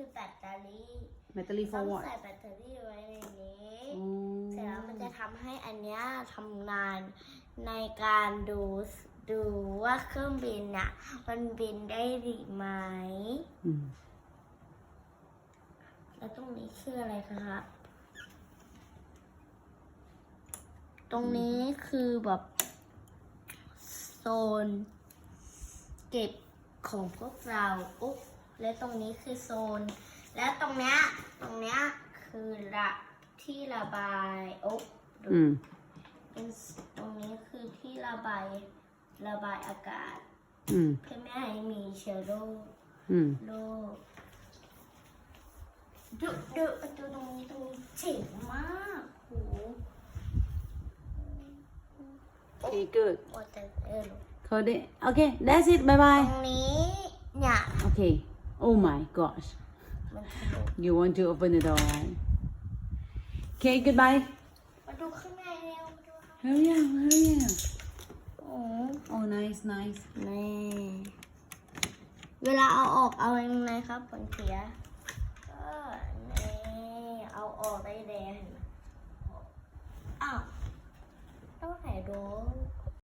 คือแบตเตอรี่แบตเตอรี่ต้อ for ง what ใส่แบตเตอรี่ไว้ในนี้ อ๋อเสร็จแล้วมันจะทำให้อันเนี้ยทำงานในการดูดูว่าเครื่องบินน่ะมันบินได้ดีไหม อืมแล้วตรงนี้คืออะไรครับ ตรงนี้คือแบบโซนเก็บของพวกเราอุ๊บ และตรงนี้คือโซน และตรงเนี้ยตรงเนี้ยคือระที่ระบายอุ๊บดูอืมเป็นตรงนี้คือที่ระบายระบายอากาศ อืมเพื่อไม่ให้มีเชื้อโรคอืมโลกดูดูดูตรงนี้ตรงนี้เจ๋งมากโหโอเค good โอ้แต่เออ Code it. Okay, that's it. Bye ตร bye. งนี้เนี่ย Okay. Oh my gosh. มันทะลุ You want to open the door, right? Okay, goodbye. มาดูข้างในเร็วมาดูข้างใน Hurry up, hurry up. โอ้ Oh, nice, nice. นี่เวลาเอาออกเอายังไงครับผลเสียก็นี่เอาออกได้แดงเห็นไหมอ้าวต้องไหนดูโอ้